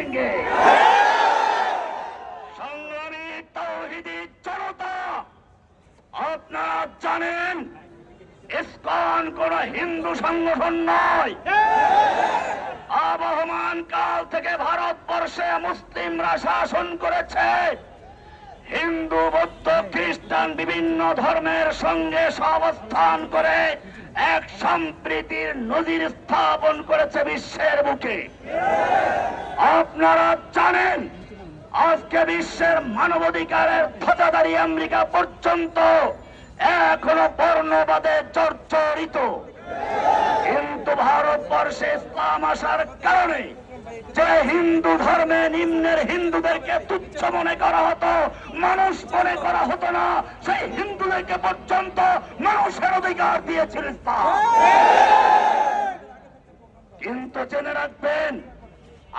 করেঙ্গে সংগ্রামী তৌহিদি জনতা, আপনারা জানেন, ইস্কন কোন হিন্দু সংগঠন নয়। আবহমান কাল থেকে ভারতবর্ষে মুসলিমরা শাসন করেছে। হিন্দু, বৌদ্ধ, খ্রিস্টান বিভিন্ন ধর্মের সঙ্গে সহাবস্থান করে এক সম্প্রীতির নজির স্থাপন করেছে বিশ্বের বুকে। আপনারা জানেন, আজকে বিশ্বের মানবাধিকারের ধ্বজাধারী আমেরিকা পর্যন্ত এখনও বর্ণবাদে জর্জরিত। ভারতবর্ষে ইসলাম আসার কারণে যে হিন্দু ধর্মে নিম্নের হিন্দুদেরকে তুচ্ছ মনে করা হতো, মানুষ মনে করা হতো না, সেই হিন্দুদেরকে পর্যন্ত মানুষের অধিকার দিয়েছিল কিন্তু জেনে রাখবেন,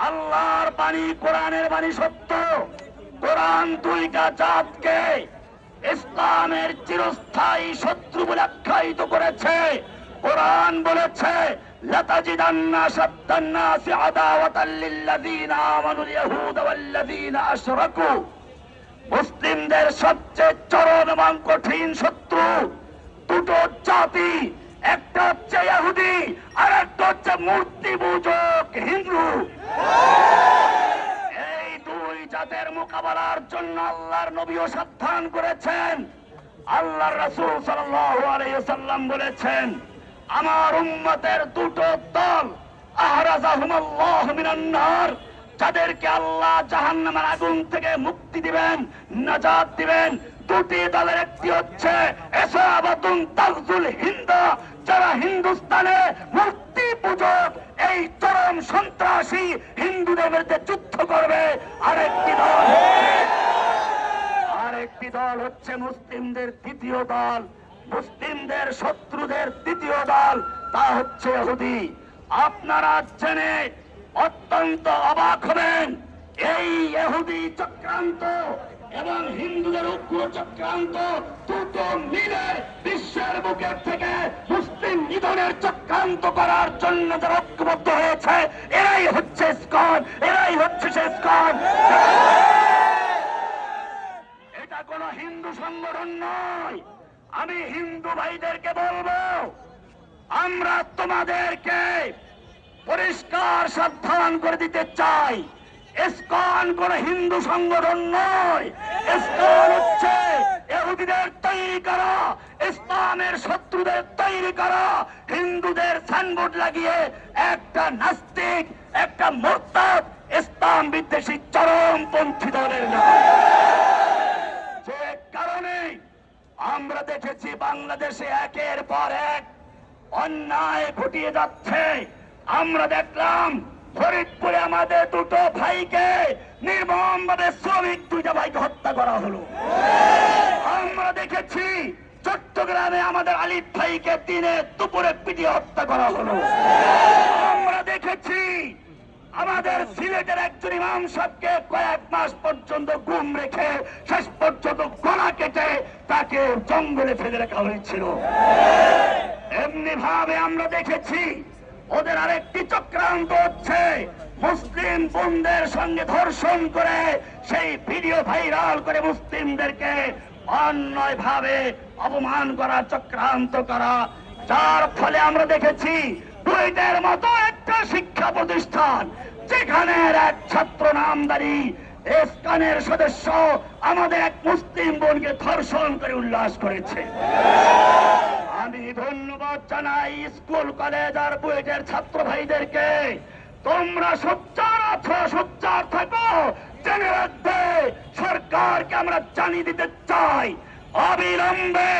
আল্লাহর বাণী কোরআনের বাণী সত্য। কোরআন দুইটা জাতকে ইসলামের চিরস্থায়ী শত্রু বলে আখ্যায়িত করেছে। কোরআন বলেছে লতাজিদান্না শাদ্দান্নাসি আদাওয়াতাল লিল্লাযীনা আমানুল ইয়াহুদ ওয়াল্লাযীনা আশরাকু মুসলিমদের সবচেয়ে চরম এবং কঠিন শত্রু দুটো জাতি, একটা হচ্ছে ইহুদি, আর একটা হচ্ছে মূর্তি পূজক হিন্দু। এই দুই জাতের মোকাবেলার জন্য আল্লাহর নবীও সাবধান করেছেন। আল্লাহর রাসূল সাল্লাল্লাহু আলাইহি সাল্লাম বলেছেন আমার উম্মতের দুটো দল, আহরাজাহুমাল্লাহু যাদেরকে আল্লাহ জাহান্নামের আগুন থেকে মুক্তি দিবেন নাজাত দিবেন। দুটি দলের একটি হচ্ছে এসাবাতুন তাগজুল হিন্দা, যারা হিন্দুস্তানে মূর্তি পূজক, এই চরম সন্ত্রাসী হিন্দুদের বিরুদ্ধে যুদ্ধ করবে। আরেকটি দল আরেকটি দল হচ্ছে মুসলিমদের দ্বিতীয় দল মুসলিমদের শত্রুদের দ্বিতীয় দল তা হচ্ছে ইহুদি। আপনারা জেনে অত্যন্ত অবাক হবেন এই ইহুদি চক্রান্ত এবং হিন্দুদের উগ্র চক্রান্ত দুটো মিলে বিশ্বের বুকের থেকে মুসলিম নিধনের চক্রান্ত করার জন্য যারা ঐক্যবদ্ধ হয়েছে এরাই হচ্ছে স্কন এরাই হচ্ছে সে স্কন এটা কোন হিন্দু সংগঠন নয়। আমি হিন্দু ভাইদেরকে বলব, আমরা তোমাদেরকে পরিষ্কার সাবধান করে দিতে চাই। ইসকন কোন হিন্দু সংগঠন নয়। ইসকন হচ্ছে ইহুদিদের তৈরি করা, ইসলামের শত্রুদের তৈরি করা। হিন্দুদের সাইনবোর্ড লাগিয়ে একটা নাস্তিক, একটা মোরতাদ, ইসলাম বিদ্বেষী চরমপন্থী দলের নাম। আমরা দেখেছি বাংলাদেশে একের পর এক অন্যায় ঘটিয়ে যাচ্ছে। আমরা দেখলাম ফরিদপুরে আমাদের দুটো ভাইকে নির্মম ভাবে শ্রমিক দুইটা ভাইকে হত্যা করা হলো। আমরা দেখেছি চট্টগ্রামে আমাদের আলিফ ভাইকে দিনে দুপুরে পিটিয়ে হত্যা করা হলো। আমরা দেখেছি আমাদের সিলেটের একজন ইমাম সাহেবকে কয়েক মাস পর্যন্ত গুম রেখে শেষ পর্যন্ত তাকে জঙ্গলে ফেলে রাখা হয়েছিল। এমনি ভাবে আমরা দেখেছি, ওদের আরেকটি চক্রান্ত হচ্ছে। মুসলিম বোনদের সঙ্গে ধর্ষণ করে, সেই ভিডিও ভাইরাল করে মুসলিমদেরকে অন্যায় ভাবে অপমান করা, চক্রান্ত করা। যার ফলে আমরা দেখেছি বুয়েটের মতো একটা শিক্ষা প্রতিষ্ঠান যেখানে এক ছাত্র নামদারি এসকানের সদস্য আমাদের এক মুসলিম বোনকে ধর্ষণ করে উল্লাস করেছে। আমি ধন্যবাদ জানাই স্কুল, কলেজ আর বুয়েটের ছাত্র ভাইদেরকে তোমরা সোচ্চার আছো, সোচ্চার থাকো। জেনে রাখবে, সরকারকে আমরা জানিয়ে দিতে চাই। অবিলম্বে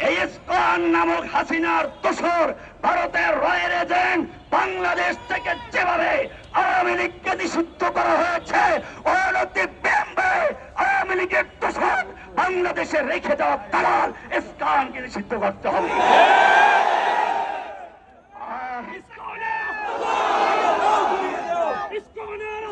ইস্কন নামক হাসিনার দোসর ভারতের রয়ের এজেন্ট বাংলাদেশ থেকে যেভাবে আওয়ামী লীগকে নিষিদ্ধ করা হয়েছে, অনতি বিলম্বে আওয়ামী লীগের দোসর বাংলাদেশে রেখে যাওয়া দালাল ইস্কনকে নিষিদ্ধ করতে হবে।